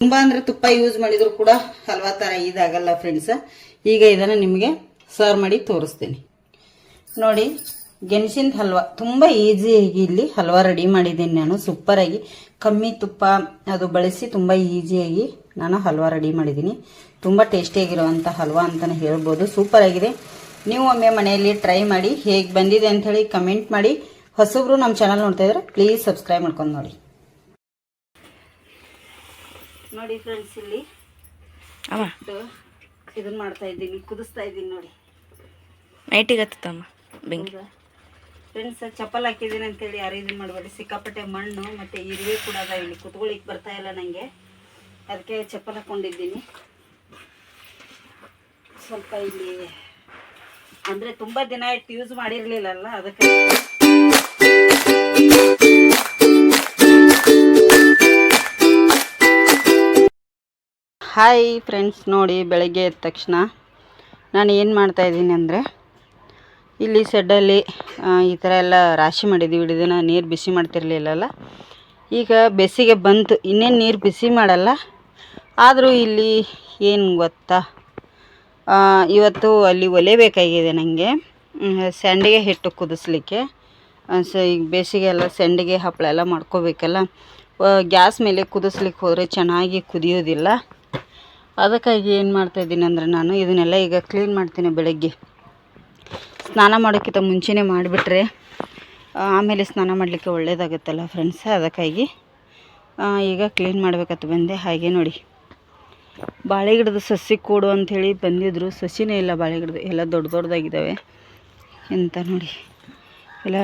ತುಂಬಾ ಅಂದ್ರೆ ತುಪ್ಪ ಯೂಸ್ ಮಾಡಿದ್ರು ಕೂಡ ಹಲ್ವಾ ತರ ಇದಾಗಲ್ಲ ಫ್ರೆಂಡ್ಸ್ ಈಗ ಇದನ್ನ ನಿಮಗೆ ಸರ್ವ್ ಮಾಡಿ ತೋರಿಸ್ತೀನಿ. ನೋಡಿ ಗೆಣಸಿನ ಹಲ್ವಾ ತುಂಬ ಈಸಿಯಾಗಿ ಇಲ್ಲಿ ಹಲ್ವಾ ರೆಡಿ ಮಾಡಿದ್ದೀನಿ ನಾನು. ಸೂಪರಾಗಿ ಕಮ್ಮಿ ತುಪ್ಪ ಅದು ಬಳಸಿ ತುಂಬ ಈಸಿಯಾಗಿ ನಾನು ಹಲ್ವಾ ರೆಡಿ ಮಾಡಿದ್ದೀನಿ. ತುಂಬ ಟೇಸ್ಟಿಯಾಗಿರುವಂಥ ಹಲ್ವಾ ಅಂತಲೇ ಹೇಳ್ಬೋದು. ಸೂಪರ್ ಆಗಿದೆ. ನೀವು ಒಮ್ಮೆ ಮನೆಯಲ್ಲಿ ಟ್ರೈ ಮಾಡಿ ಹೇಗೆ ಬಂದಿದೆ ಅಂಥೇಳಿ ಕಮೆಂಟ್ ಮಾಡಿ. ಹೊಸಬ್ರು ನಮ್ಮ ಚಾನಲ್ ನೋಡ್ತಾ ಇದ್ರೆ ಪ್ಲೀಸ್ ಸಬ್ಸ್ಕ್ರೈಬ್ ಮಾಡ್ಕೊಂಡು ನೋಡಿ. ನೋಡಿ ಫ್ರೆಂಡ್ಸ್ ಇಲ್ಲಿ ಅಮ್ಮ. ಇದನ್ನ ಮಾಡ್ತಾ ಇದ್ದೀನಿ ಕುದಿಸ್ತಾ ಇದ್ದೀನಿ ನೋಡಿ. ನೈಟಿಗೆ ಹತ್ತಮ್ಮ ಬೆಂಕಿ. ಫ್ರೆಂಡ್ಸ್ ಚಪ್ಪಲ್ ಹಾಕಿದ್ದೀನಿ ಅಂತೇಳಿ ಯಾರು ಇದನ್ನ ಮಾಡಬೇಡಿ. ಸಿಕ್ಕಾಪಟ್ಟೆ ಮಣ್ಣು ಮತ್ತೆ ಇರುವೆ ಕೂಡ ಅದ ಇಲ್ಲಿ ಕುತ್ಕೊಳ್ಳಿಕ್ ಬರ್ತಾ ಇಲ್ಲ ನನಗೆ ಅದಕ್ಕೆ ಚಪ್ಪಲ್ ಹಾಕೊಂಡಿದ್ದೀನಿ. ಸ್ವಲ್ಪ ಇಲ್ಲಿ ಅಂದ್ರೆ ತುಂಬಾ ದಿನ ಇಟ್ಟು ಯೂಸ್ ಮಾಡಿರ್ಲಿಲ್ಲಲ್ಲ ಅದಕ್ಕೆ. ಹಾಯ್ ಫ್ರೆಂಡ್ಸ್ ನೋಡಿ ಬೆಳಗ್ಗೆ ಎದ್ದ ತಕ್ಷಣ ನಾನು ಏನು ಮಾಡ್ತಾಯಿದ್ದೀನಿ ಅಂದರೆ ಇಲ್ಲಿ ಸೆಡ್ಡಲ್ಲಿ ಈ ಥರ ಎಲ್ಲ ರಾಶಿ ಮಾಡಿದ್ದೀವಿ ಇಡೀ ದಿನ ನೀರು ಬಿಸಿ ಮಾಡ್ತಿರ್ಲಿಲ್ಲಲ್ಲ. ಈಗ ಬೇಸಿಗೆ ಬಂತು, ಇನ್ನೇನು ನೀರು ಬಿಸಿ ಮಾಡಲ್ಲ. ಆದರೂ ಇಲ್ಲಿ ಏನು ಗೊತ್ತಾ ಇವತ್ತು ಅಲ್ಲಿ ಒಲೆ ಬೇಕಾಗಿದೆ ನನಗೆ ಸಂಡಿಗೆ ಹಿಟ್ಟು ಕುದಿಸ್ಲಿಕ್ಕೆ. ಸ ಈಗ ಬೇಸಿಗೆ ಎಲ್ಲ ಸಂಡಿಗೆ ಹಪ್ಪಳ ಎಲ್ಲ ಮಾಡ್ಕೋಬೇಕಲ್ಲ. ಗ್ಯಾಸ್ ಮೇಲೆ ಕುದಿಸ್ಲಿಕ್ಕೆ ಹೋದರೆ ಚೆನ್ನಾಗಿ ಕುದಿಯೋದಿಲ್ಲ. ಅದಕ್ಕಾಗಿ ಏನು ಮಾಡ್ತಾಯಿದ್ದೀನಿ ಅಂದರೆ ನಾನು ಇದನ್ನೆಲ್ಲ ಈಗ ಕ್ಲೀನ್ ಮಾಡ್ತೀನಿ ಬೆಳಗ್ಗೆ. ಸ್ನಾನ ಮಾಡೋಕ್ಕಿಂತ ಮುಂಚೆನೇ ಮಾಡಿಬಿಟ್ರೆ ಆಮೇಲೆ ಸ್ನಾನ ಮಾಡಲಿಕ್ಕೆ ಒಳ್ಳೆಯದಾಗುತ್ತಲ್ಲ ಫ್ರೆಂಡ್ಸ್ ಅದಕ್ಕಾಗಿ ಈಗ ಕ್ಲೀನ್ ಮಾಡಬೇಕತ್ತು ಬಂದೆ. ಹಾಗೆ ನೋಡಿ ಬಾಳೆ ಗಿಡದ ಸಸಿ ಕೊಡು ಅಂಥೇಳಿ ಬಂದಿದ್ದರು ಸಸಿನೇ ಇಲ್ಲ ಬಾಳೆ ಗಿಡದ ಎಲ್ಲ ದೊಡ್ಡ ದೊಡ್ಡದಾಗಿದ್ದಾವೆ ಎಂತ ನೋಡಿ. ಎಲ್ಲ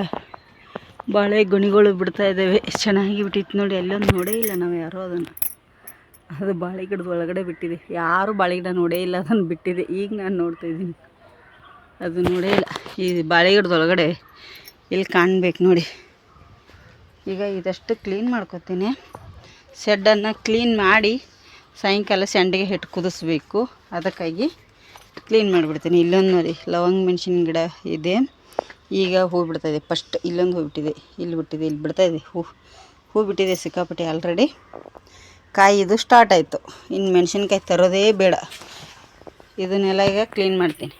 ಬಾಳೆ ಗುಣಿಗಳು ಬಿಡ್ತಾ ಇದ್ದಾವೆ. ಚೆನ್ನಾಗಿ ಬಿಟ್ಟಿತ್ತು ನೋಡಿ, ಎಲ್ಲ ನೋಡೇ ಇಲ್ಲ ನಾವು ಯಾರೋ ಅದನ್ನು. ಅದು ಬಾಳೆ ಗಿಡದ ಒಳಗಡೆ ಬಿಟ್ಟಿದೆ. ಯಾರು ಬಾಳೆ ಗಿಡ ನೋಡೇ ಇಲ್ಲ, ಅದನ್ನು ಬಿಟ್ಟಿದೆ. ಈಗ ನಾನು ನೋಡ್ತಾ ಇದ್ದೀನಿ. ಅದು ನೋಡೇ ಇಲ್ಲ. ಈ ಬಾಳೆ ಗಿಡದ ಒಳಗಡೆ ಇಲ್ಲಿ ಕಾಣಬೇಕು ನೋಡಿ. ಈಗ ಇದಷ್ಟು ಕ್ಲೀನ್ ಮಾಡ್ಕೊತೀನಿ. ಶೆಡ್ಡನ್ನು ಕ್ಲೀನ್ ಮಾಡಿ ಸಾಯಂಕಾಲ ಸಂಡಿಗೆ ಹಿಟ್ಟು ಕುದಿಸ್ಬೇಕು. ಅದಕ್ಕಾಗಿ ಕ್ಲೀನ್ ಮಾಡಿಬಿಡ್ತೀನಿ. ಇಲ್ಲೊಂದು ನೋಡಿ, ಲವಂಗ ಮೆಣಸಿನ ಗಿಡ ಇದೆ. ಈಗ ಹೂ ಬಿಡ್ತಾಯಿದೆ ಫಸ್ಟ್ ಇಲ್ಲೊಂದು ಹೂ ಬಿಟ್ಟಿದೆ. ಇಲ್ಲಿ ಬಿಟ್ಟಿದೆ, ಇಲ್ಲಿ ಬಿಡ್ತಾಯಿದೆ ಹೂ ಹೂ ಬಿಟ್ಟಿದೆ ಸಿಕ್ಕಾಪಟ್ಟೆ ಆಲ್ರೆಡಿ ಕಾಯಿ ಇದು ಸ್ಟಾರ್ಟ್ ಆಯಿತು. ಇನ್ನು ಮೆಣಸಿನ್ಕಾಯಿ ತರೋದೇ ಬೇಡ. ಇದನ್ನೆಲ್ಲ ಈಗ ಕ್ಲೀನ್ ಮಾಡ್ತೀನಿ.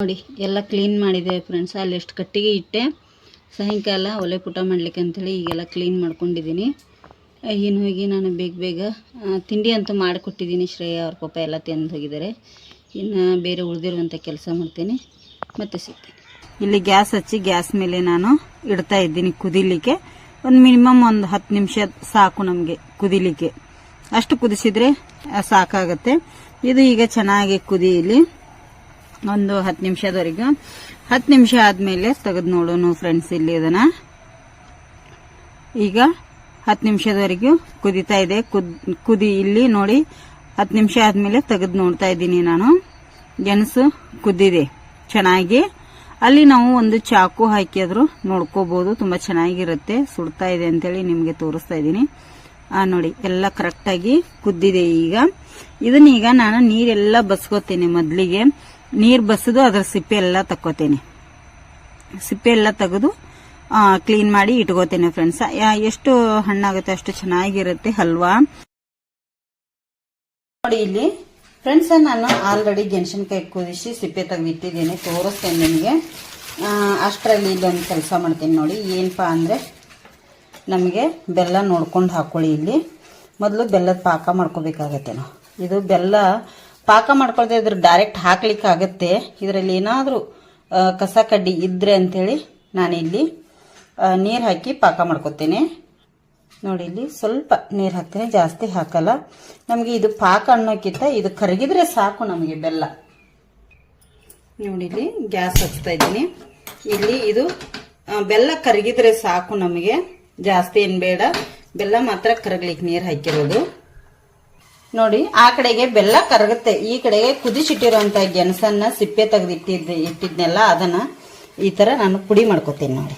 ನೋಡಿ, ಎಲ್ಲ ಕ್ಲೀನ್ ಮಾಡಿದೆ ಫ್ರೆಂಡ್ಸ್ ಅಲ್ಲಿ ಎಷ್ಟು ಕಟ್ಟಿಗೆ ಇಟ್ಟೆ. ಸಾಯಂಕಾಲ ಒಲೆ ಪುಟ ಮಾಡ್ಲಿಕ್ಕೆ ಅಂಥೇಳಿ ಈಗೆಲ್ಲ ಕ್ಲೀನ್ ಮಾಡ್ಕೊಂಡಿದ್ದೀನಿ. ಏನು ಹೋಗಿ ನಾನು ಬೇಗ ಬೇಗ ತಿಂಡಿ ಅಂತೂ ಮಾಡಿಕೊಟ್ಟಿದ್ದೀನಿ ಶ್ರೇಯ ಅವ್ರ ಪಾಪ ಎಲ್ಲ ತಿಂದು ಹೋಗಿದ್ದಾರೆ. ಇನ್ನು ಬೇರೆ ಉಳಿದಿರುವಂಥ ಕೆಲಸ ಮಾಡ್ತೀನಿ. ಮತ್ತೆ ಸಿಗ್ತೀನಿ. ಇಲ್ಲಿ ಗ್ಯಾಸ್ ಹಚ್ಚಿ ಗ್ಯಾಸ್ ಮೇಲೆ ನಾನು ಇಡ್ತಾ ಇದ್ದೀನಿ ಕುದಿಲಿಕ್ಕೆ. ಒಂದು ಮಿನಿಮಮ್ ಒಂದು ಹತ್ತು ನಿಮಿಷ ಸಾಕು ನಮಗೆ ಕುದಿಲಿಕ್ಕೆ. ಅಷ್ಟು ಕುದಿಸಿದ್ರೆ ಸಾಕಾಗತ್ತೆ. ಇದು ಈಗ ಚೆನ್ನಾಗಿ ಕುದಿಯಲಿ ಒಂದು ಹತ್ತು ನಿಮಿಷದವರೆಗೂ. ಹತ್ತು ನಿಮಿಷ ಆದಮೇಲೆ ತೆಗೆದು ನೋಡೋಣ ಫ್ರೆಂಡ್ಸ್ ಇಲ್ಲಿ ಇದನ್ನ. ಈಗ ಹತ್ತು ನಿಮಿಷದವರೆಗೂ ಕುದಿತಾ ಇದೆ. ಕುದ್ ಇಲ್ಲಿ ನೋಡಿ. ಹತ್ತು ನಿಮಿಷ ಆದಮೇಲೆ ತೆಗೆದು ನೋಡ್ತಾ ಇದ್ದೀನಿ ನಾನು. ಗೆಣಸು ಕುದ್ದಿದೆ ಚೆನ್ನಾಗಿ. ಅಲ್ಲಿ ನಾವು ಒಂದು ಚಾಕು ಹಾಕಿದ್ರು ನೋಡ್ಕೋಬಹುದು ತುಂಬಾ ಚೆನ್ನಾಗಿರುತ್ತೆ. ಸುಡ್ತಾ ಇದೆ ಅಂತೇಳಿ ನಿಮಗೆ ತೋರಿಸ್ತಾ ಇದ್ದೀನಿ. ನೋಡಿ, ಎಲ್ಲ ಕರೆಕ್ಟಾಗಿ ಕುದ್ದಿದೆ ಈಗ. ಇದನ್ನ ಈಗ ನಾನು ನೀರೆಲ್ಲ ಬಸ್ಕೋತೇನೆ ಮೊದಲಿಗೆ. ನೀರು ಬಸಿದು, ಅದರ ಸಿಪ್ಪೆ ಎಲ್ಲ ತಕ್ಕೋತೇನೆ. ಸಿಪ್ಪೆ ಎಲ್ಲ ತೆಗೆದು ಕ್ಲೀನ್ ಮಾಡಿ ಇಟ್ಕೋತೇನೆ ಫ್ರೆಂಡ್ಸ್ ಎಷ್ಟು ಹಣ್ಣಾಗುತ್ತೆ ಅಷ್ಟು ಚೆನ್ನಾಗಿರುತ್ತೆ ಹಲ್ವಾ. ನೋಡಿ ಇಲ್ಲಿ ಫ್ರೆಂಡ್ಸ್ ನಾನು ಆಲ್ರೆಡಿ ಗೆಣಸಿನಕಾಯಿ ಕುದಿಸಿ ಸಿಪ್ಪೆ ತೆಗೆದು ಇಟ್ಟಿದ್ದೀನಿ, ತೋರಿಸ್ತೇನೆ ನಿಮಗೆ. ಅಷ್ಟರಲ್ಲಿ ಇಲ್ಲೊಂದು ಕೆಲಸ ಮಾಡ್ತೀನಿ ನೋಡಿ, ಏನಪ್ಪಾ ಅಂದರೆ ನಮಗೆ ಬೆಲ್ಲ ನೋಡ್ಕೊಂಡು ಹಾಕೊಳ್ಳಿ ಇಲ್ಲಿ. ಮೊದಲು ಬೆಲ್ಲದ ಪಾಕ ಮಾಡ್ಕೋಬೇಕಾಗತ್ತೆ ನಾವು. ಇದು ಬೆಲ್ಲ ಪಾಕ ಮಾಡ್ಕೊಳ್ತಾ ಇದ್ರೆ ಡೈರೆಕ್ಟ್ ಹಾಕ್ಲಿಕ್ಕೆ ಆಗುತ್ತೆ. ಇದರಲ್ಲಿ ಏನಾದರೂ ಕಸ ಕಡ್ಡಿ ಇದ್ರೆ ಅಂಥೇಳಿ ನಾನಿಲ್ಲಿ ನೀರು ಹಾಕಿ ಪಾಕ ಮಾಡ್ಕೊತೇನೆ ನೋಡಿ ಇಲ್ಲಿ ಸ್ವಲ್ಪ ನೀರು ಹಾಕ್ತೇನೆ, ಜಾಸ್ತಿ ಹಾಕಲ್ಲ. ನಮಗೆ ಇದು ಪಾಕ ಅನ್ನೋಕ್ಕಿಂತ ಇದು ಕರಗಿದ್ರೆ ಸಾಕು ನಮಗೆ ಬೆಲ್ಲ. ನೋಡಿ ಇಲ್ಲಿ ಗ್ಯಾಸ್ ಹಚ್ತಾ ಇದ್ದೀನಿ. ಇಲ್ಲಿ ಇದು ಬೆಲ್ಲ ಕರಗಿದ್ರೆ ಸಾಕು ನಮಗೆ. ಜಾಸ್ತಿ ಏನು ಬೇಡ. ಬೆಲ್ಲ ಮಾತ್ರ ಕರಗ್ಲಿಕ್ಕೆ ನೀರು ಹಾಕಿರೋದು. ನೋಡಿ, ಆ ಕಡೆಗೆ ಬೆಲ್ಲ ಕರಗುತ್ತೆ. ಈ ಕಡೆಗೆ ಕುದಿಸಿಟ್ಟಿರುವಂತ ಗೆಣಸನ್ನ ಸಿಪ್ಪೆ ತೆಗೆದು ಇಟ್ಟಿದ್ದ ಇಟ್ಟಿದ್ನೆಲ್ಲ, ಅದನ್ನ ಈ ತರ ನಾನು ಪುಡಿ ಮಾಡ್ಕೋತೀನಿ ನೋಡಿ.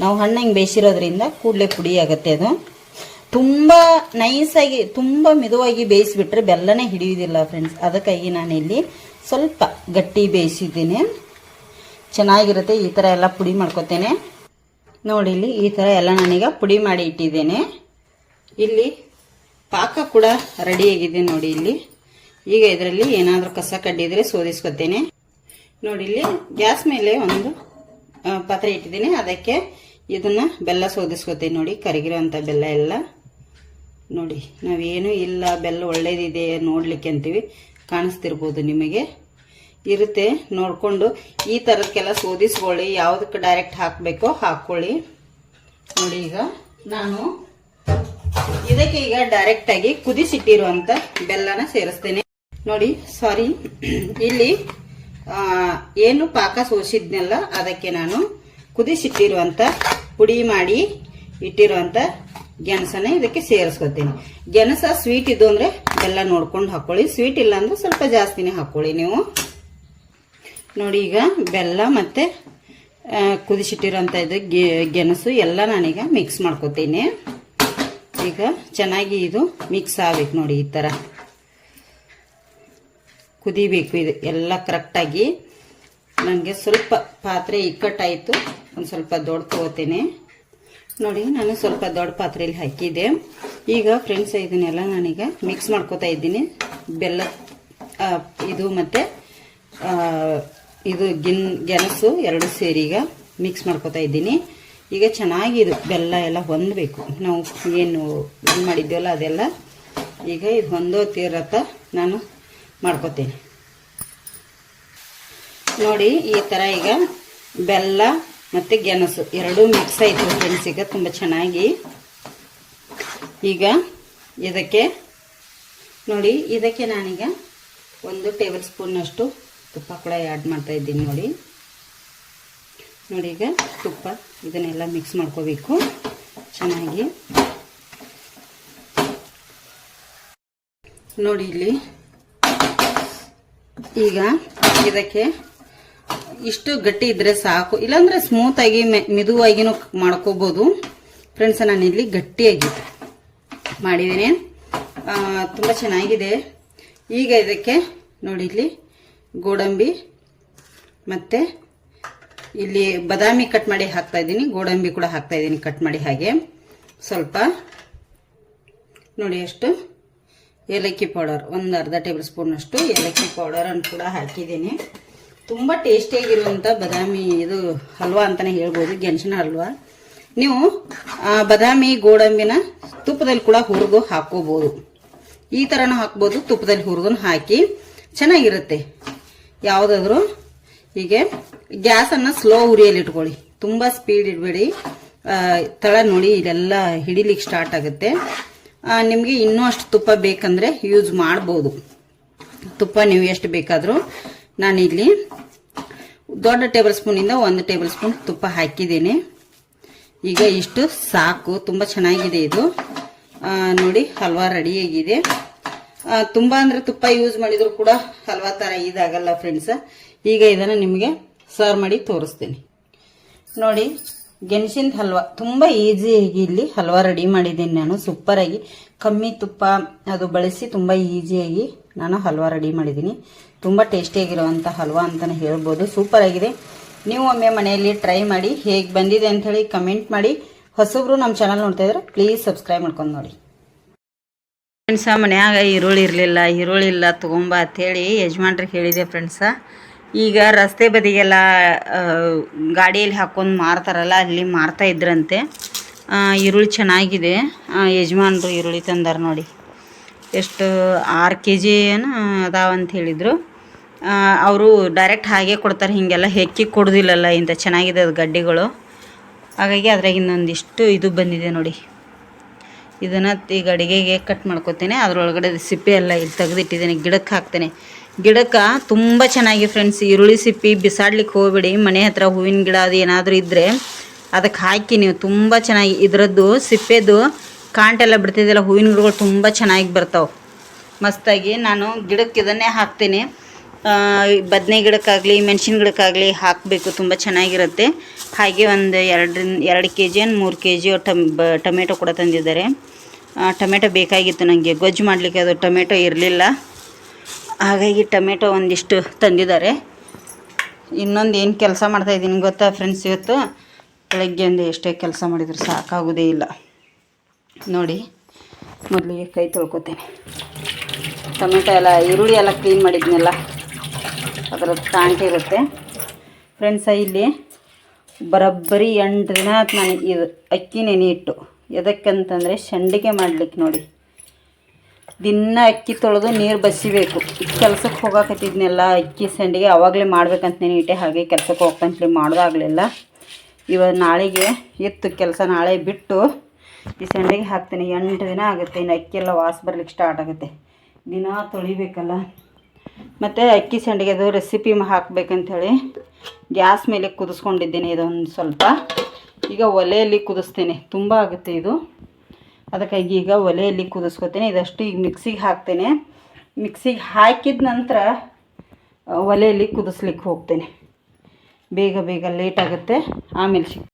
ನಾವು ಹಣ್ಣು ಹಿಂಗೆ ಬೇಯಿಸಿರೋದ್ರಿಂದ ಕೂಡಲೇ ಪುಡಿ ಆಗುತ್ತೆ ಅದು. ತುಂಬ ನೈಸಾಗಿ ತುಂಬ ಮಿದುವಾಗಿ ಬೇಯಿಸಿಬಿಟ್ರೆ ಬೆಲ್ಲನೇ ಹಿಡಿಯೋದಿಲ್ಲ ಫ್ರೆಂಡ್ಸ್ ಅದಕ್ಕಾಗಿ ನಾನು ಇಲ್ಲಿ ಸ್ವಲ್ಪ ಗಟ್ಟಿ ಬೇಯಿಸಿದ್ದೀನಿ. ಚೆನ್ನಾಗಿರುತ್ತೆ, ಈ ಥರ ಎಲ್ಲ ಪುಡಿ ಮಾಡ್ಕೊತೇನೆ. ನೋಡಿ ಇಲ್ಲಿ ಈ ಥರ ಎಲ್ಲ ನಾನೀಗ ಪುಡಿ ಮಾಡಿ ಇಟ್ಟಿದ್ದೇನೆ. ಇಲ್ಲಿ ಪಾಕ ಕೂಡ ರೆಡಿಯಾಗಿದೆ ನೋಡಿ ಇಲ್ಲಿ. ಈಗ ಇದರಲ್ಲಿ ಏನಾದರೂ ಕಸ ಕಡ್ಡಿದ್ರೆ ಸೋದಿಸ್ಕೊತೇನೆ. ನೋಡಿ ಇಲ್ಲಿ ಗ್ಯಾಸ್ ಮೇಲೆ ಒಂದು ಪಾತ್ರೆ ಇಟ್ಟಿದ್ದೀನಿ. ಅದಕ್ಕೆ ಇದನ್ನ ಬೆಲ್ಲ ಸೋದಿಸ್ಕೊತೀನಿ ನೋಡಿ ಕರಗಿರೋಂಥ ಬೆಲ್ಲ ಎಲ್ಲ. ನೋಡಿ, ನಾವೇನು ಇಲ್ಲ, ಬೆಲ್ಲ ಒಳ್ಳೇದಿದೆ ನೋಡ್ಲಿಕ್ಕೆ ಅಂತೀವಿ. ಕಾಣಿಸ್ತಿರ್ಬೋದು ನಿಮಗೆ. ಇರುತ್ತೆ, ನೋಡಿಕೊಂಡು ಈ ಥರದಕ್ಕೆಲ್ಲ ಸೋದಿಸ್ಕೊಳ್ಳಿ, ಯಾವುದಕ್ಕೆ ಡೈರೆಕ್ಟ್ ಹಾಕಬೇಕೋ ಹಾಕ್ಕೊಳ್ಳಿ ನೋಡಿ ಈಗ ನಾನು ಇದಕ್ಕೆ ಈಗ ಡೈರೆಕ್ಟಾಗಿ ಕುದಿಸಿಟ್ಟಿರುವಂಥ ಬೆಲ್ಲನ ಸೇರಿಸ್ತೇನೆ. ನೋಡಿ ಸಾರಿ ಇಲ್ಲಿ ಏನು ಪಾಕ ಸೋಸಿದ್ನೆಲ್ಲ, ಅದಕ್ಕೆ ನಾನು ಕುದಿಸಿಟ್ಟಿರುವಂಥ ಪುಡಿ ಮಾಡಿ ಇಟ್ಟಿರುವಂಥ ಗೆಣಸನ್ನ ಇದಕ್ಕೆ ಸೇರಿಸ್ಕೊತೀನಿ ಗೆಣಸ ಸ್ವೀಟ್ ಇದು ಅಂದರೆ ಬೆಲ್ಲ ನೋಡ್ಕೊಂಡು ಹಾಕ್ಕೊಳ್ಳಿ ಸ್ವೀಟ್ ಇಲ್ಲ ಅಂದ್ರೆ ಸ್ವಲ್ಪ ಜಾಸ್ತಿನೇ ಹಾಕ್ಕೊಳ್ಳಿ ನೀವು. ನೋಡಿ ಈಗ ಬೆಲ್ಲ ಮತ್ತೆ ಕುದಿಸಿಟ್ಟಿರೋಂಥ ಇದು ಗೆಣಸು ಎಲ್ಲ ನಾನೀಗ ಮಿಕ್ಸ್ ಮಾಡ್ಕೊತೀನಿ. ಈಗ ಚೆನ್ನಾಗಿ ಇದು ಮಿಕ್ಸ್ ಆಗ್ಬೇಕು ನೋಡಿ ಈ ಥರ ಕುದಿಬೇಕು ಇದು ಎಲ್ಲ ಕರೆಕ್ಟಾಗಿ ನನಗೆ ಸ್ವಲ್ಪ ಪಾತ್ರೆ ಇಕ್ಕಟ್ಟಾಯಿತು ಒಂದು ಸ್ವಲ್ಪ ದೊಡ್ಡ ತಗೋತೀನಿ. ನೋಡಿ ನಾನು ಸ್ವಲ್ಪ ದೊಡ್ಡ ಪಾತ್ರೆಯಲ್ಲಿ ಹಾಕಿದ್ದೆ. ಈಗ ಫ್ರೆಂಡ್ಸ್ ಇದನ್ನೆಲ್ಲ ನಾನೀಗ ಮಿಕ್ಸ್ ಮಾಡ್ಕೋತಾ ಇದ್ದೀನಿ. ಬೆಲ್ಲ ಇದು ಮತ್ತು ಇದು ಗಿನ್ ಗೆಣಸು ಎರಡು ಸೇರಿ ಈಗ ಮಿಕ್ಸ್ ಮಾಡ್ಕೋತಾ ಇದ್ದೀನಿ. ಈಗ ಚೆನ್ನಾಗಿ ಇದು ಬೆಲ್ಲ ಎಲ್ಲ ಹೊಂದಬೇಕು. ನಾವು ಏನು ಇದು ಮಾಡಿದ್ದೆವಲ್ಲ ಅದೆಲ್ಲ ಈಗ ಇದು ಹೊಂದೋ ತೀರತ್ತ ನಾನು ಮಾಡ್ಕೋತೀನಿ. ನೋಡಿ, ಈ ಥರ ಈಗ ಬೆಲ್ಲ ಮತ್ತು ಗೆಣಸು ಎರಡೂ ಮಿಕ್ಸ್ ಆಯಿತು ಫ್ರೆಂಡ್ಸ್ ಈಗ ತುಂಬ ಚೆನ್ನಾಗಿ. ಈಗ ಇದಕ್ಕೆ ನೋಡಿ, ಇದಕ್ಕೆ ನಾನೀಗ ಒಂದು ಟೇಬಲ್ ಸ್ಪೂನ್ನಷ್ಟು ತುಪ್ಪ ಕೂಡ ಆ್ಯಡ್ ಮಾಡ್ತಾ ಇದ್ದೀನಿ ನೋಡಿ. ನೋಡಿ ಈಗ ತುಪ್ಪ ಇದನ್ನೆಲ್ಲ ಮಿಕ್ಸ್ ಮಾಡ್ಕೋಬೇಕು. ಚೆನ್ನಾಗಿ. ನೋಡಿ ಇಲ್ಲಿ. ಈಗ ಇದಕ್ಕೆ ಇಷ್ಟು ಗಟ್ಟಿ ಇದ್ರೆ ಸಾಕು. ಇಲ್ಲಾಂದ್ರೆ ಸ್ಮೂತ್ ಆಗಿ ಮೆ- ಮೆದುವಾಗಿನೂ ಮಾಡ್ಕೋಬಹುದು ಫ್ರೆಂಡ್ಸ್ ನಾನು ಇಲ್ಲಿ ಗಟ್ಟಿಯಾಗಿ ಮಾಡಿದ್ದೀನಿ. ತುಂಬ ಚೆನ್ನಾಗಿದೆ. ಈಗ ಇದಕ್ಕೆ ನೋಡಿ ಇಲ್ಲಿ ಗೋಡಂಬಿ ಮತ್ತು ಇಲ್ಲಿ ಬಾದಾಮಿ ಕಟ್ ಮಾಡಿ ಹಾಕ್ತಾ ಇದ್ದೀನಿ. ಗೋಡಂಬಿ ಕೂಡ ಹಾಕ್ತಾ ಇದ್ದೀನಿ ಕಟ್ ಮಾಡಿ ಹಾಗೆ. ಸ್ವಲ್ಪ ನೋಡಿ ಅಷ್ಟು ಏಲಕ್ಕಿ ಪೌಡರ್, ಒಂದು ಅರ್ಧ ಟೇಬಲ್ ಸ್ಪೂನಷ್ಟು ಏಲಕ್ಕಿ ಪೌಡರನ್ನು ಕೂಡ ಹಾಕಿದ್ದೀನಿ. ತುಂಬ ಟೇಸ್ಟಿಯಾಗಿರುವಂಥ ಬಾದಾಮಿ, ಇದು ಹಲ್ವಾ ಅಂತಲೇ ಹೇಳ್ಬೋದು, ಗೆಣಸಿನ ಹಲ್ವಾ. ನೀವು ಬಾದಾಮಿ, ಗೋಡಂಬಿನ ತುಪ್ಪದಲ್ಲಿ ಕೂಡ ಹುರಿದು ಹಾಕೋಬೋದು ಈ ಥರನೂ ಹಾಕ್ಬೋದು, ತುಪ್ಪದಲ್ಲಿ ಹುರಿದು ಹಾಕಿ. ಚೆನ್ನಾಗಿರುತ್ತೆ. ಯಾವುದಾದ್ರೂ? ಹೀಗೆ ಗ್ಯಾಸನ್ನು ಸ್ಲೋ ಉರಿಯಲ್ಲಿ ಇಟ್ಕೊಳ್ಳಿ. ತುಂಬ ಸ್ಪೀಡ್ ಇಡಬೇಡಿ. ತಳ ನೋಡಿ ಇದೆಲ್ಲ ಹಿಡಿಲಿಕ್ಕೆ ಸ್ಟಾರ್ಟ್ ಆಗುತ್ತೆ. ನಿಮಗೆ ಇನ್ನೂ ಅಷ್ಟು ತುಪ್ಪ ಬೇಕಂದರೆ ಯೂಸ್ ಮಾಡ್ಬೋದು. ತುಪ್ಪ ನೀವು ಎಷ್ಟು ಬೇಕಾದರೂ. ನಾನಿಲ್ಲಿ ದೊಡ್ಡ ಟೇಬಲ್ ಸ್ಪೂನಿಂದ ಒಂದು ಟೇಬಲ್ ಸ್ಪೂನ್ ತುಪ್ಪ ಹಾಕಿದ್ದೀನಿ. ಈಗ ಇಷ್ಟು ಸಾಕು. ತುಂಬ ಚೆನ್ನಾಗಿದೆ ಇದು. ನೋಡಿ, ಹಲ್ವಾ ರೆಡಿಯಾಗಿದೆ ತುಂಬ ಅಂದ್ರೆ ತುಪ್ಪ ಯೂಸ್ ಮಾಡಿದ್ರು ಕೂಡ ಹಲ್ವಾ ತರ ಇದಾಗಲ್ಲ ಫ್ರೆಂಡ್ಸ್ ಈಗ ಇದನ್ನ ನಿಮಗೆ ಸರ್ವ್ ಮಾಡಿ ತೋರಿಸ್ತೀನಿ. ನೋಡಿ, ಗೆಣಸಿನ ಹಲ್ವಾ ತುಂಬ ಈಸಿಯಾಗಿ ಇಲ್ಲಿ ಹಲ್ವಾ ರೆಡಿ ಮಾಡಿದ್ದೀನಿ ನಾನು. ಸೂಪರಾಗಿ ಕಮ್ಮಿ ತುಪ್ಪ ಅದು ಬಳಸಿ ತುಂಬ ಈಸಿಯಾಗಿ ನಾನು ಹಲ್ವಾ ರೆಡಿ ಮಾಡಿದ್ದೀನಿ. ತುಂಬ ಟೇಸ್ಟಿಯಾಗಿರುವಂಥ ಹಲ್ವಾ ಅಂತಲೇ ಹೇಳ್ಬೋದು. ಸೂಪರಾಗಿದೆ ನೀವು ಒಮ್ಮೆ ಮನೆಯಲ್ಲಿ ಟ್ರೈ ಮಾಡಿ ಹೇಗೆ ಬಂದಿದೆ ಅಂತ ಹೇಳಿ ಕಮೆಂಟ್ ಮಾಡಿ. ಹೊಸಬ್ರು ನಮ್ಮ ಚಾನಲ್ ನೋಡ್ತಾ ಇದ್ರೆ ಪ್ಲೀಸ್ ಸಬ್ಸ್ಕ್ರೈಬ್ ಮಾಡ್ಕೊಂಡು ನೋಡಿ. ಫ್ರೆಂಡ್ಸ, ಮನ್ಯಾಗ ಈರುಳ್ಳಿ ಇರಲಿಲ್ಲ, ಈರುಳ್ಳಿ ಇಲ್ಲ, ತೊಗೊಂಬ ಅಂಥೇಳಿ ಯಜಮಾನ್ರಿಗೆ ಹೇಳಿದೆ ಫ್ರೆಂಡ್ಸ. ಈಗ ರಸ್ತೆ ಬದಿಗೆಲ್ಲ ಗಾಡಿಯಲ್ಲಿ ಹಾಕ್ಕೊಂಡು ಮಾರ್ತಾರಲ್ಲ, ಅಲ್ಲಿ ಮಾರ್ತಾ ಇದ್ರಂತೆ. ಈರುಳ್ಳಿ ಚೆನ್ನಾಗಿದೆ. ಯಜಮಾನ್ರು ಈರುಳ್ಳಿ ತಂದಾರ ನೋಡಿ. ಎಷ್ಟು, ಆರು ಕೆ ಜಿ ಏನು ಅದಾವಂತ ಹೇಳಿದರು. ಅವರು ಡೈರೆಕ್ಟ್ ಹಾಗೆ ಕೊಡ್ತಾರೆ, ಹೀಗೆಲ್ಲ ಹೆಕ್ಕಿ ಕೊಡೋದಿಲ್ಲಲ್ಲ, ಇಂಥ ಚೆನ್ನಾಗಿದೆ ಅದು ಗಡ್ಡೆಗಳು. ಹಾಗಾಗಿ ಅದ್ರಾಗ ಇನ್ನೊಂದಿಷ್ಟು ಇದು ಬಂದಿದೆ ನೋಡಿ. ಇದನ್ನು ಈಗ ಅಡುಗೆಗೆ ಕಟ್ ಮಾಡ್ಕೊತೇನೆ. ಅದರೊಳಗಡೆ ಸಿಪ್ಪೆ ಎಲ್ಲ ಇಲ್ಲಿ ತೆಗೆದಿಟ್ಟಿದ್ದೀನಿ. ಗಿಡಕ್ಕೆ ಹಾಕ್ತೇನೆ. ಗಿಡಕ್ಕೆ ತುಂಬ ಚೆನ್ನಾಗಿ ಫ್ರೆಂಡ್ಸ್ ಈರುಳ್ಳಿ ಸಿಪ್ಪಿ ಬಿಸಾಡ್ಲಿಕ್ಕೆ ಹೋಗ್ಬೇಡಿ. ಮನೆ ಹತ್ರ ಹೂವಿನ ಗಿಡ ಅದು ಏನಾದರೂ ಇದ್ದರೆ ಅದಕ್ಕೆ ಹಾಕಿ ನೀವು ತುಂಬ ಚೆನ್ನಾಗಿ ಇದರದ್ದು ಸಿಪ್ಪೆದು ಕಾಂಟೆಲ್ಲ ಬಿಡ್ತಿದ್ದೆಲ್ಲ, ಹೂವಿನ ಗಿಡಗಳು ತುಂಬ ಚೆನ್ನಾಗಿ ಬರ್ತಾವೆ. ಮಸ್ತಾಗಿ ನಾನು ಗಿಡಕ್ಕೆ ಇದನ್ನೇ ಹಾಕ್ತೀನಿ. ಬದನೆ ಗಿಡಕ್ಕಾಗಲಿ, ಮೆಣಸಿನ ಗಿಡಕ್ಕಾಗಲಿ ಹಾಕಬೇಕು, ತುಂಬ ಚೆನ್ನಾಗಿರುತ್ತೆ. ಹಾಗೆ ಒಂದು ಎರಡರಿಂದ, ಎರಡು ಕೆ ಜಿ ಏನು ಮೂರು ಕೆ ಜಿ ಟಮ್ ಬ, ಟೊಮೆಟೊ ಕೂಡ ತಂದಿದ್ದಾರೆ. ಟೊಮೆಟೊ ಬೇಕಾಗಿತ್ತು ನನಗೆ ಗೊಜ್ಜು ಮಾಡಲಿಕ್ಕೆ ಅದು ಟೊಮೆಟೊ ಇರಲಿಲ್ಲ. ಹಾಗಾಗಿ ಟೊಮೆಟೊ ಒಂದಿಷ್ಟು ತಂದಿದ್ದಾರೆ. ಇನ್ನೊಂದು ಏನು ಕೆಲಸ ಮಾಡ್ತಾಯಿದ್ದೀನಿ ಗೊತ್ತಾ ಫ್ರೆಂಡ್ಸ್ ಇವತ್ತು? ಬೆಳಗ್ಗೆಯಿಂದ ಎಷ್ಟೇ ಕೆಲಸ ಮಾಡಿದ್ರು ಸಾಕಾಗೋದೇ ಇಲ್ಲ. ನೋಡಿ, ಮೊದಲಿಗೆ ಕೈ ತೊಳ್ಕೊತೇನೆ. ಟೊಮೆಟೊ ಎಲ್ಲ, ಈರುಳ್ಳಿ ಎಲ್ಲ ಕ್ಲೀನ್ ಮಾಡಿದ್ನೆಲ್ಲ ಅದರ ಇರುತ್ತೆ. ಫ್ರೆಂಡ್ಸ ಇಲ್ಲಿ ಬರೋಬ್ಬರಿ ಎಂಟು ದಿನ ನಾನು ಇದು ಅಕ್ಕಿ ನೆನೆ ಇಟ್ಟು ಎದಕ್ಕಂತಂದರೆ ಸಂಡಿಗೆ ಮಾಡ್ಲಿಕ್ಕೆ ನೋಡಿ. ದಿನ ಅಕ್ಕಿ ತೊಳೆದು ನೀರು ಬಸಿಬೇಕು ಕೆಲಸಕ್ಕೆ ಹೋಗಾಕತ್ತಿದ್ನೆಲ್ಲ ಅಕ್ಕಿ ಸಂಡಿಗೆ ಅವಾಗಲೇ ಮಾಡ್ಬೇಕಂತ ಇಟ್ಟೆ ಹಾಗೆ ಕೆಲಸಕ್ಕೆ ಹೋಗ್ಕಂತಲೇ ಮಾಡೋದಾಗಲಿಲ್ಲ. ಇವಾಗ ನಾಳೆಗೆ ಇತ್ತು ಕೆಲಸ ನಾಳೆ ಬಿಟ್ಟು ಈ ಸಂಡಿಗೆ ಹಾಕ್ತೀನಿ. ಎಂಟು ದಿನ ಆಗುತ್ತೆ ಇನ್ನು ಅಕ್ಕಿ ಎಲ್ಲ ವಾಸ ಬರ್ಲಿಕ್ಕೆ ಸ್ಟಾರ್ಟ್ ಆಗುತ್ತೆ. ದಿನ ತೊಳಿಬೇಕಲ್ಲ. ಮತ್ತು ಅಕ್ಕಿ ಸಂಡಿಗೆದು ರೆಸಿಪಿ ಹಾಕ್ಬೇಕಂಥೇಳಿ ಗ್ಯಾಸ್ ಮೇಲೆ ಕುದಿಸ್ಕೊಂಡಿದ್ದೀನಿ ಇದೊಂದು ಸ್ವಲ್ಪ. ಈಗ ಒಲೆಯಲ್ಲಿ ಕುದಿಸ್ತೇನೆ. ತುಂಬ ಆಗುತ್ತೆ ಇದು. ಅದಕ್ಕಾಗಿ ಈಗ ಒಲೆಯಲ್ಲಿ ಕುದಿಸ್ಕೊತೀನಿ. ಇದಷ್ಟು ಈಗ ಮಿಕ್ಸಿಗೆ ಹಾಕ್ತೇನೆ. ಮಿಕ್ಸಿಗೆ ಹಾಕಿದ ನಂತರ ಒಲೆಯಲ್ಲಿ ಕುದಿಸ್ಲಿಕ್ಕೆ ಹೋಗ್ತೇನೆ. ಬೇಗ ಬೇಗ ಲೇಟ್ ಆಗುತ್ತೆ. ಆಮೇಲೆ ಸಿಕ್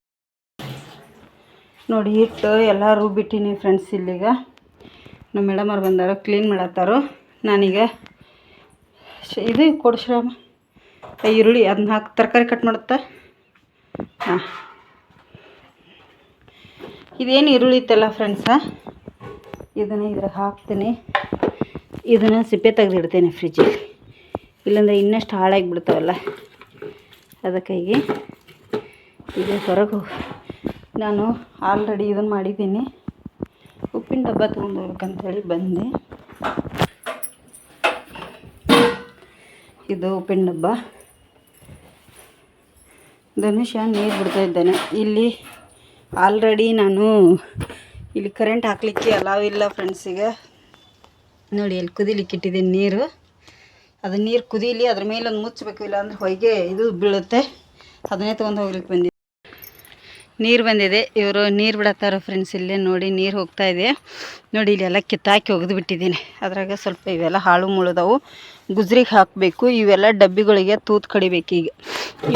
ನೋಡಿ, ಹಿಟ್ಟು ಎಲ್ಲ ರುಬ್ಬಿಟ್ಟಿನಿ ಫ್ರೆಂಡ್ಸ್ ಇಲ್ಲಿಗ. ನಮ್ಮ ಮೇಡಮ್ ಅವ್ರು ಬಂದಾರ ಕ್ಲೀನ್ ಮಾಡತ್ತಾರು. ನಾನೀಗ ಇದು ಕೊಡು ಈರುಳ್ಳಿ ಅದನ್ನ ಹಾಕಿ ತರಕಾರಿ ಕಟ್ ಮಾಡುತ್ತಾ? ಹಾಂ. ಇದೇನು ಈರುಳ್ಳಿ ಇತ್ತಲ್ಲ ಫ್ರೆಂಡ್ಸ ಇದನ್ನು ಇದ್ರಾಗ ಹಾಕ್ತೀನಿ. ಇದನ್ನು ಸಿಪ್ಪೆ ತೆಗೆದಿಡ್ತೇನೆ ಫ್ರಿಜ್ಜಲ್ಲಿ ಇಲ್ಲಾಂದರೆ ಇನ್ನಷ್ಟು ಹಾಳಾಗಿ ಬಿಡ್ತಾವಲ್ಲ ಅದಕ್ಕಾಗಿ ಇದು ಹೊರಗೆ ನಾನು ಆಲ್ರೆಡಿ ಇದನ್ನು ಮಾಡಿದ್ದೀನಿ. ಉಪ್ಪಿನ ಡಬ್ಬ ತೊಗೊಂಡು ಹೋಗ್ಬೇಕಂತೇಳಿ ಬಂದೆ. ಇದು ಉಪ್ಪಿನ ಡಬ್ಬ. ಧನುಷ, ನೀರು ಬಿಡ್ತಾ ಇದ್ದಾನೆ. ಇಲ್ಲಿ ಆಲ್ರೆಡಿ ನಾನು ಇಲ್ಲಿ ಕರೆಂಟ್ ಹಾಕಲಿಕ್ಕೆ ಅಲಾವ್ ಇಲ್ಲ ಫ್ರೆಂಡ್ಸಿಗೆ ನೋಡಿ ಇಲ್ಲಿ ಕುದಿಲಿಕ್ಕೆ ಇಟ್ಟಿದ್ದೀನಿ ನೀರು. ಅದು ನೀರು ಕುದೀಲಿ ಅದ್ರ ಒಂದು ಮುಚ್ಚಬೇಕು ಇಲ್ಲ ಅಂದ್ರೆ ಹೊಯ್ಗೆ ಇದು ಬೀಳುತ್ತೆ. ಅದನ್ನೇ ತೊಗೊಂಡು ಹೋಗ್ಲಿಕ್ಕೆ ಬಂದಿದ್ದೆ ನೀರು ಬಂದಿದೆ. ಇವರು ನೀರು ಬಿಡತ್ತಾರ ಫ್ರೆಂಡ್ಸ್ ಇಲ್ಲೇ ನೋಡಿ ನೀರು ಹೋಗ್ತಾ ಇದೆ. ನೋಡಿ ಇಲ್ಲೆಲ್ಲ ಕಿತ್ತಾಕಿ ಒಗೆದು ಬಿಟ್ಟಿದ್ದೀನಿ. ಅದ್ರಾಗ ಸ್ವಲ್ಪ ಇವೆಲ್ಲ ಹಾಳು ಮುಳುದವು. ಗುಜ್ರಿಗೆ ಹಾಕಬೇಕು. ಇವೆಲ್ಲ ಡಬ್ಬಿಗಳಿಗೆ ತೂತು ಕಡಿಬೇಕು ಈಗ.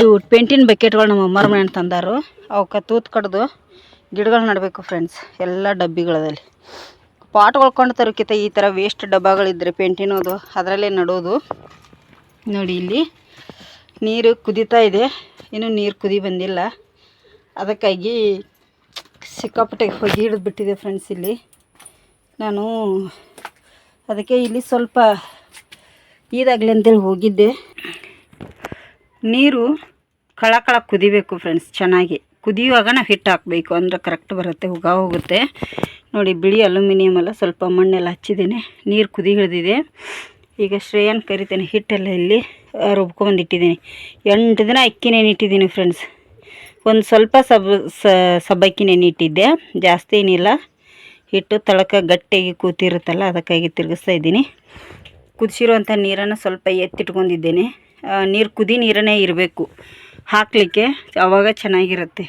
ಇವು ಪೇಂಟಿನ ಬಕೆಟ್ಗಳು ನಮ್ಮ ಅಮ್ಮರ ಮನೆ ತಂದಾರು. ಅವಕ್ಕೆ ತೂತು ಕಡ್ದು ಗಿಡಗಳು ನಡಬೇಕು ಫ್ರೆಂಡ್ಸ್ ಎಲ್ಲ ಡಬ್ಬಿಗಳಲ್ಲಿ ಪಾಟ್ಗಳು ಕೊಂಡು ತರೋಕ್ಕಿಂತ ಈ ಥರ ವೇಸ್ಟ್ ಡಬ್ಬಗಳಿದ್ರೆ ಪೇಂಟಿನೋದು, ಅದರಲ್ಲೇ ನಡೋದು. ನೋಡಿ ಇಲ್ಲಿ ನೀರು ಕುದೀತಾ ಇದೆ. ಇನ್ನೂ ನೀರು ಕುದಿ ಬಂದಿಲ್ಲ. ಅದಕ್ಕಾಗಿ ಸಿಕ್ಕಾಪಟ್ಟೆ ಹೊಗೆ ಹಿಡಿದು ಬಿಟ್ಟಿದೆ ಫ್ರೆಂಡ್ಸ್ ಇಲ್ಲಿ. ನಾನು ಅದಕ್ಕೆ ಇಲ್ಲಿ ಸ್ವಲ್ಪ ಇದಾಗಲಿ ಅಂತೇಳಿ ಹೋಗಿದ್ದೆ. ನೀರು ಕಳ ಕಳ ಕುದಿಬೇಕು ಫ್ರೆಂಡ್ಸ್ ಚೆನ್ನಾಗಿ. ಕುದಿಯುವಾಗ ನಾವು ಹಿಟ್ಟು ಹಾಕಬೇಕು, ಅಂದ್ರೆ ಕರೆಕ್ಟ್ ಬರುತ್ತೆ ಹುಗ ಹೋಗುತ್ತೆ. ನೋಡಿ, ಬಿಳಿ ಅಲ್ಯೂಮಿನಿಯಮ್ ಎಲ್ಲ ಸ್ವಲ್ಪ ಮಣ್ಣೆಲ್ಲ ಹಚ್ಚಿದ್ದೀನಿ, ನೀರು ಕುದಿ ಹಿಡಿದಿದೆ. ಈಗ ಶ್ರೇಯನ್ ಕರಿತೇನೆ ಹಿಟ್ಟೆಲ್ಲ ಇಲ್ಲಿ ರುಬ್ಕೊಂಬಂದಿಟ್ಟಿದ್ದೀನಿ ಎಂಟು ದಿನ ಅಕ್ಕಿ ನೆನಿಟ್ಟಿದ್ದೀನಿ ಫ್ರೆಂಡ್ಸ್ ಒಂದು ಸ್ವಲ್ಪ ಸಬ್ ಸಬ್ಬಕ್ಕಿ ನೆನಿಟ್ಟಿದ್ದೆ ಜಾಸ್ತಿ ಏನಿಲ್ಲ. ಹಿಟ್ಟು ತಳಕ ಗಟ್ಟಿಯಾಗಿ ಕೂತಿರುತ್ತಲ್ಲ, ಅದಕ್ಕಾಗಿ ತಿರುಗಿಸ್ತಾ ಇದ್ದೀನಿ. ಕುದಿಸಿರುವಂಥ ನೀರನ್ನು ಸ್ವಲ್ಪ ಎತ್ತಿಟ್ಕೊಂಡಿದ್ದೇನೆ. ನೀರು ಕುದಿ ನೀರನ್ನೇ ಇರಬೇಕು. ಹಾಕಲಿಕ್ಕೆ ಅವಾಗ ಚೆನ್ನಾಗಿರುತ್ತೆ.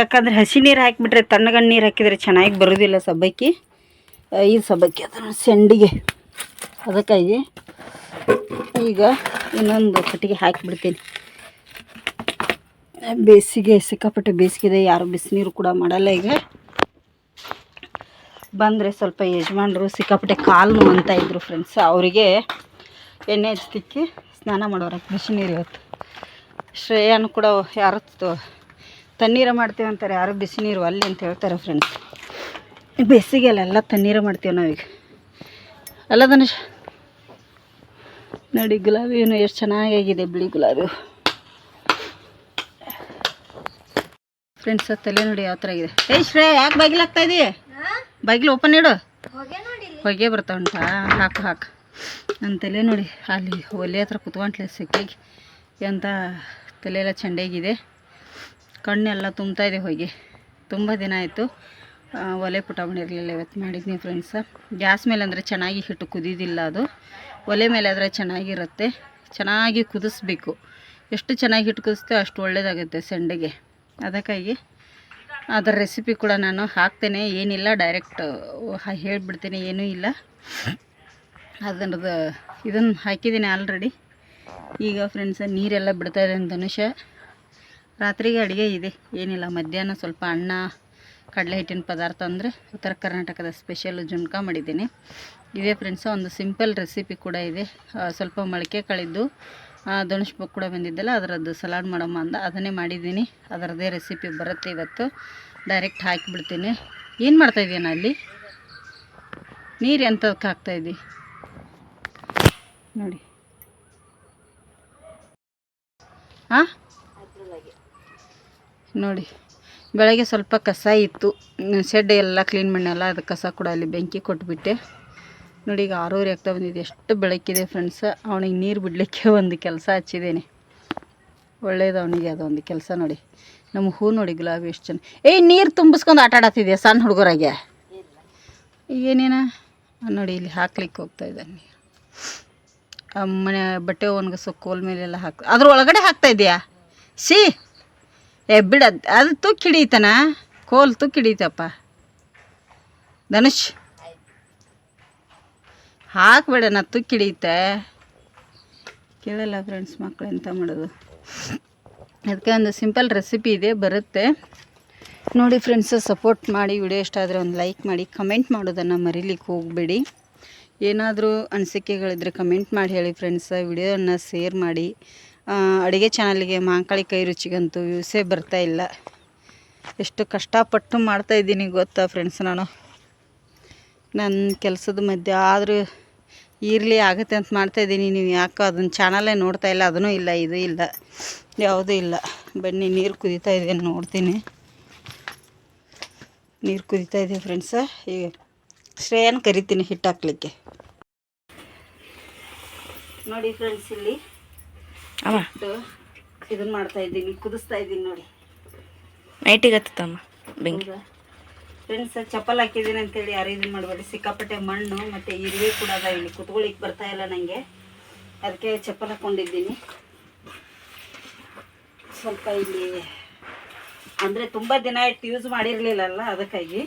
ಯಾಕಂದರೆ ಹಸಿ ನೀರು ಹಾಕಿಬಿಟ್ರೆ, ತಣ್ಣಗಣ್ಣು ನೀರು ಹಾಕಿದರೆ ಚೆನ್ನಾಗಿ ಬರೋದಿಲ್ಲ ಸಬ್ಬಕ್ಕಿ. ಇದು ಸಬ್ಬಕ್ಕಿ ಅದನ್ನು ಸೆಂಡಿಗೆ. ಅದಕ್ಕಾಗಿ ಈಗ ಇನ್ನೊಂದು ಕಟ್ಟಿಗೆ ಹಾಕಿಬಿಡ್ತೀನಿ. ಬೇಸಿಗೆ, ಸಿಕ್ಕಾಪಟ್ಟೆ ಬೇಸಿಗೆ ಯಾರು ಬಿಸಿನೀರು ಕೂಡ ಮಾಡಲ್ಲ ಈಗ. ಬಂದರೆ ಸ್ವಲ್ಪ ಯಜಮಾನರು ಸಿಕ್ಕಾಪಟ್ಟೆ ಕಾಲು ಅಂತ ಇದ್ರು ಫ್ರೆಂಡ್ಸ್ ಅವರಿಗೆ ಎಣ್ಣೆ ಹಚ್ತಿಕ್ಕಿ ಸ್ನಾನ ಮಾಡೋರ ಬಿಸಿ ನೀರು ಇವತ್ತು. ಶ್ರೇಯಾನು ಕೂಡ ಯಾರು ತಣ್ಣೀರ ಮಾಡ್ತೀವಿ ಅಂತಾರೆ, ಯಾರು ಬಿಸಿ ನೀರು ಅಲ್ಲಿ ಅಂತ ಹೇಳ್ತಾರೆ ಫ್ರೆಂಡ್ಸ್ ಬೇಸಿಗೆಯಲ್ಲೆಲ್ಲ ತಣ್ಣೀರ ಮಾಡ್ತೀವಿ ನಾವೀಗ. ಅಲ್ಲ ಧನುಷ್, ನೋಡಿ ಏನು ಎಷ್ಟು ಚೆನ್ನಾಗಾಗಿದೆ ಬಿಳಿ ಗುಲಾಬಿ ಫ್ರೆಂಡ್ಸ್ ತಲೆ ನೋಡಿ ಯಾವ ಥರ ಇದೆ. ಏಯ್ ಶ್ರೇ ಯಾಕೆ ಬಾಗಿಲು ಹಾಕ್ತಾ ಇದೀ ಬಾಗಿಲು ಓಪನ್ ಇಡು. ಹೊಗೆ ಬರ್ತಾ ಉಂಟಾ ಹಾಕು ಹಾಕು. ನನ್ನ ತಲೆ ನೋಡಿ, ಅಲ್ಲಿ ಒಲೆ ಹತ್ರ ಕುತ್ಕೊಂಡ್ಲೆ ಸಿಕ್ಕಾಗಿ ಎಂಥ ತಲೆ ಎಲ್ಲ ಚೆಂಡೆಗಿದೆ. ಕಣ್ಣೆಲ್ಲ ತುಂಬ್ತಾ ಇದೆ ಹೊಗೆ. ತುಂಬ ದಿನ ಆಯಿತು ಒಲೆ ಪುಟ ಮಾಡಿರಲಿಲ್ಲ ಇವತ್ತು ಮಾಡಿದ್ನಿ ಫ್ರೆಂಡ್ಸ ಗ್ಯಾಸ್ ಮೇಲೆ ಅಂದರೆ ಚೆನ್ನಾಗಿ ಹಿಟ್ಟು ಕುದಿದಿಲ್ಲ ಅದು. ಒಲೆ ಮೇಲೆ ಆದರೆ ಚೆನ್ನಾಗಿರುತ್ತೆ. ಚೆನ್ನಾಗಿ ಕುದಿಸ್ಬೇಕು. ಎಷ್ಟು ಚೆನ್ನಾಗಿ ಹಿಟ್ಟು ಕುದಿಸ್ತೇವೆ ಅಷ್ಟು ಒಳ್ಳೆಯದಾಗುತ್ತೆ ಸಂಡೆಗೆ. ಅದಕ್ಕಾಗಿ ಅದರ ರೆಸಿಪಿ ಕೂಡ ನಾನು ಹಾಕ್ತೇನೆ. ಏನಿಲ್ಲ ಡೈರೆಕ್ಟ್ ಹೇಳಿಬಿಡ್ತೀನಿ, ಏನೂ ಇಲ್ಲ. ಅದರದ್ದು ಇದನ್ನು ಹಾಕಿದ್ದೀನಿ ಆಲ್ರೆಡಿ ಈಗ ಫ್ರೆಂಡ್ಸ ನೀರೆಲ್ಲ ಬಿಡ್ತಾ ಇದೆ ಧನುಷ ರಾತ್ರಿಗೆ ಅಡುಗೆ ಇದೆ. ಏನಿಲ್ಲ, ಮಧ್ಯಾಹ್ನ ಸ್ವಲ್ಪ ಅನ್ನ, ಕಡಲೆ ಹಿಟ್ಟಿನ ಪದಾರ್ಥ ಅಂದರೆ ಉತ್ತರ ಕರ್ನಾಟಕದ ಸ್ಪೆಷಲ್ ಜುಣ್ಕ ಮಾಡಿದ್ದೀನಿ. ಇದೇ ಫ್ರೆಂಡ್ಸ ಒಂದು ಸಿಂಪಲ್ ರೆಸಿಪಿ ಕೂಡ ಇದೆ. ಸ್ವಲ್ಪ ಮೊಳಕೆ ಕಳಿದ್ದು ಧನುಷ್ ಬುಕ್ ಕೂಡ ಬಂದಿದ್ದಲ್ಲ, ಅದರದ್ದು ಸಲಾಡ್ ಮಾಡಮ್ಮ ಅಂದ. ಅದನ್ನೇ ಮಾಡಿದ್ದೀನಿ. ಅದರದ್ದೇ ರೆಸಿಪಿ ಬರುತ್ತೆ ಇವತ್ತು. ಡೈರೆಕ್ಟ್ ಹಾಕಿಬಿಡ್ತೀನಿ. ಏನು ಮಾಡ್ತಾಯಿದ್ದೀನ ಅಲ್ಲಿ? ನೀರು ಎಂಥದಕ್ಕೆ ಹಾಕ್ತಾಯಿದ್ದಿ ನೋಡಿ. ಹಾಂ ನೋಡಿ. ಬೆಳಗ್ಗೆ ಸ್ವಲ್ಪ ಕಸ ಇತ್ತು. ಶೆಡ್ ಎಲ್ಲ ಕ್ಲೀನ್ ಮಾಡಲ್ಲ ಅದು ಕಸ ಕೂಡ ಅಲ್ಲಿ ಬೆಂಕಿ ಕೊಟ್ಬಿಟ್ಟೆ. ನೋಡಿ, ಈಗ ಆರೂರಿ ಆಗ್ತಾ ಬಂದಿದೆ. ಎಷ್ಟು ಬೆಳಕಿದೆ ಫ್ರೆಂಡ್ಸ್ ಅವನಿಗೆ ನೀರು ಬಿಡಲಿಕ್ಕೆ ಒಂದು ಕೆಲಸ ಹಚ್ಚಿದ್ದೇನೆ ಒಳ್ಳೇದು ಅವನಿಗೆ ಅದೊಂದು ಕೆಲಸ ನೋಡಿ. ನಮ್ಮ ಹೂ ನೋಡಿ, ಗುಲಾಬಿ ಎಷ್ಟು ಚೆನ್ನ ಏಯ್ ನೀರು ತುಂಬಿಸ್ಕೊಂಡು ಆಟ ಆಡತ್ತಿದ್ಯಾ ಸಣ್ಣ ಹುಡುಗರಾಗೆ? ಏನೇನ? ನೋಡಿ, ಇಲ್ಲಿ ಹಾಕ್ಲಿಕ್ಕೆ ಹೋಗ್ತಾ ಇದ್ದಾನೆ ನೀರು. ಮನೆ ಬಟ್ಟೆ ಒಣಗಿಸೋ ಕೋಲ್ ಮೇಲೆಲ್ಲ ಹಾಕ್ ಅದ್ರ ಒಳಗಡೆ ಹಾಕ್ತಾ ಇದೆಯಾ? ಸಿ ಏ, ಬಿಡ, ಅದು ತುಕ್ಕು ಹಿಡೀತಾನ ಕೋಲ್ ತುಕ್ಕು ಹಿಡೀತಪ್ಪ ಧನುಷ್. ಹಾಕ್ಬೇಡ, ನಾ ತುಕ್ಕಿಡಿಯುತ್ತೆ ಕೇಳಲ್ಲ ಫ್ರೆಂಡ್ಸ್ ಮಕ್ಕಳು ಎಂತ ಮಾಡೋದು. ಅದಕ್ಕೆ ಒಂದು ಸಿಂಪಲ್ ರೆಸಿಪಿ ಇದೆ, ಬರುತ್ತೆ. ನೋಡಿ ಫ್ರೆಂಡ್ಸ್ ಸಪೋರ್ಟ್ ಮಾಡಿ ವಿಡಿಯೋ ಇಷ್ಟ ಆದರೆ ಒಂದು ಲೈಕ್ ಮಾಡಿ ಕಮೆಂಟ್ ಮಾಡೋದನ್ನು ಮರಿಲಿಕ್ಕೆ ಹೋಗಬೇಡಿ. ಏನಾದರೂ ಅನಿಸಿಕೆಗಳಿದ್ರೆ ಕಮೆಂಟ್ ಮಾಡಿ ಹೇಳಿ ಫ್ರೆಂಡ್ಸ್ ವಿಡಿಯೋನ ಶೇರ್ ಮಾಡಿ. ಅಡುಗೆ ಚಾನಲ್ಗೆ ಮಾಂಕಾಳಿ ಕೈ ರುಚಿಗಂತೂ ಬರ್ತಾ ಇಲ್ಲ. ಎಷ್ಟು ಕಷ್ಟಪಟ್ಟು ಮಾಡ್ತಾಯಿದ್ದೀನಿ ಗೊತ್ತಾ ಫ್ರೆಂಡ್ಸ್ ನಾನು. ನನ್ನ ಕೆಲಸದ ಮಧ್ಯೆ ಆದರೂ ಇರಲಿ ಆಗುತ್ತೆ ಅಂತ ಮಾಡ್ತಾಯಿದ್ದೀನಿ ನೀವು ಯಾಕೋ ಅದನ್ನ ಚಾನಲೇ ನೋಡ್ತಾ ಇಲ್ಲ ಅದೂ ಇಲ್ಲ ಇದು ಇಲ್ಲ ಯಾವುದೂ ಇಲ್ಲ. ಬನ್ನಿ ನೀರು ಕುದೀತಾ ಇದೆ ನೋಡ್ತೀನಿ. ನೀರು ಕುದೀತಾ ಇದೆ ಫ್ರೆಂಡ್ಸ ಈಗ ಶ್ರೇಯನ್ ಕರಿತೀನಿ ಹಿಟ್ಟು ಹಾಕ್ಲಿಕ್ಕೆ. ನೋಡಿ ಫ್ರೆಂಡ್ಸ್ ಇಲ್ಲಿ. ಇದನ್ನ ಮಾಡ್ತಾ ಇದ್ದೀನಿ ಕುದಿಸ್ತಾ ಇದ್ದೀನಿ ನೋಡಿ. ನೈಟಿಗೆ ಹತ್ತಮ್ಮ ಬೆಂಕಿ. ಫ್ರೆಂಡ್ಸ್ ಚಪ್ಪಲ್ ಹಾಕಿದ್ದೀನಿ ಅಂತೇಳಿ ಯಾರು ಇದನ್ನ ಮಾಡಬೇಡಿ. ಸಿಕ್ಕಾಪಟ್ಟೆ ಮಣ್ಣು ಮತ್ತು ಇರುವೆ ಕೂಡ ಅದ ಇಲ್ಲಿ ಕುತ್ಕೊಳ್ಳಿಕ್ಕೆ ಬರ್ತಾ ಇಲ್ಲ ನನಗೆ ಅದಕ್ಕೆ ಚಪ್ಪಲ್ ಹಾಕ್ಕೊಂಡಿದ್ದೀನಿ ಸ್ವಲ್ಪ ಇಲ್ಲಿ ಅಂದರೆ ತುಂಬ ದಿನ ಇಟ್ಟು ಯೂಸ್ ಮಾಡಿರಲಿಲ್ಲಲ್ಲ ಅದಕ್ಕಾಗಿ.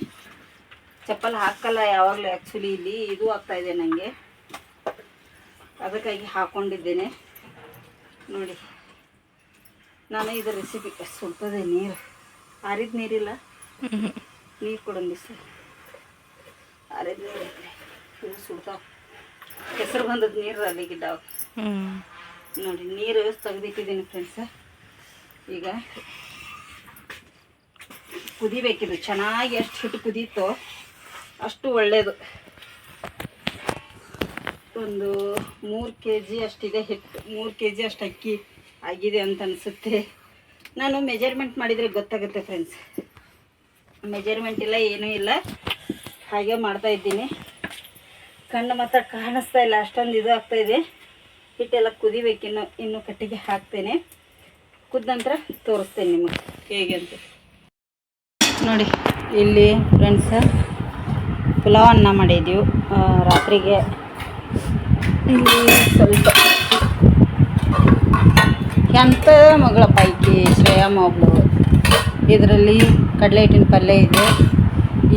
ಚಪ್ಪಲ್ ಹಾಕಲ್ಲ ಯಾವಾಗಲೂ ಆ್ಯಕ್ಚುಲಿ ಇಲ್ಲಿ ಇದು ಆಗ್ತಾಯಿದೆ ನನಗೆ ಅದಕ್ಕಾಗಿ ಹಾಕ್ಕೊಂಡಿದ್ದೇನೆ ನೋಡಿ, ನಾನು ಇದು ರೆಸಿಪಿ ಸ್ವಲ್ಪದೇ ನೀರು. ಆರಿದ ನೀರಿಲ್ಲ. ನೀರು ಕೊಡಿ ಸರ್. ಅರೆ ನೀರು ಸುಡ್ತಾವ. ಹೆಸರು ಬಂದದ ನೀರು ಅಲ್ಲಿ ಗಿಡ ಹ್ಞೂ ನೋಡಿ ನೀರು ತೆಗೆದಿಟ್ಟಿದ್ದೀನಿ ಫ್ರೆಂಡ್ಸ ಈಗ ಕುದಿಬೇಕಿದು. ಚೆನ್ನಾಗಿ ಎಷ್ಟು ಹಿಟ್ಟು ಕುದೀತೋ ಅಷ್ಟು ಒಳ್ಳೆಯದು ಒಂದು ಮೂರು ಕೆ ಜಿ ಅಷ್ಟಿದೆ ಹಿಟ್ಟು ಮೂರು ಕೆ ಜಿ ಅಷ್ಟು ಅಕ್ಕಿ ಆಗಿದೆ ಅಂತ ಅನಿಸುತ್ತೆ. ನಾನು ಮೆಜರ್ಮೆಂಟ್ ಮಾಡಿದರೆ ಗೊತ್ತಾಗುತ್ತೆ ಫ್ರೆಂಡ್ಸ್ ಮೆಜರ್ಮೆಂಟ್ ಇಲ್ಲ, ಏನೂ ಇಲ್ಲ. ಹಾಗೆ ಮಾಡ್ತಾ ಇದ್ದೀನಿ. ಕಣ್ಣು ಮಾತ್ರ ಕಾಣಿಸ್ತಾ ಇಲ್ಲ, ಅಷ್ಟೊಂದು ಇದು ಆಗ್ತಾ ಇದೆ. ಹಿಟ್ಟೆಲ್ಲ ಕುದಿಬೇಕು, ಇನ್ನು ಕಟ್ಟಿಗೆ ಹಾಕ್ತೇನೆ. ಕುದ ನಂತರ ತೋರಿಸ್ತೇನೆ ನಿಮಗೆ. ಹೇಗೆ ಅಂತ. ನೋಡಿ, ಇಲ್ಲಿ ಫ್ರೆಂಡ್ಸ ಪುಲಾವ್ ಅನ್ನ ಮಾಡಿದ್ದೀವಿ ರಾತ್ರಿಗೆ. ಇಲ್ಲಿ ಸ್ವಲ್ಪ ಎಂಥ ಮಗಳ ಪೈಕಿ ಶ್ರೇಯಾ ಮಗಳು ಇದರಲ್ಲಿ ಕಡಲೆ ಹಿಟ್ಟಿನ ಪಲ್ಯ ಇದೆ.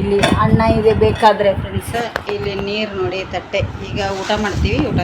ಇಲ್ಲಿ ಅನ್ನ ಇದೆ ಬೇಕಾದರೆ ಫ್ರೆಂಡ್ಸ್ ಇಲ್ಲಿ ನೀರು ನೋಡಿ, ತಟ್ಟೆ. ಈಗ ಊಟ ಮಾಡ್ತೀವಿ, ಊಟ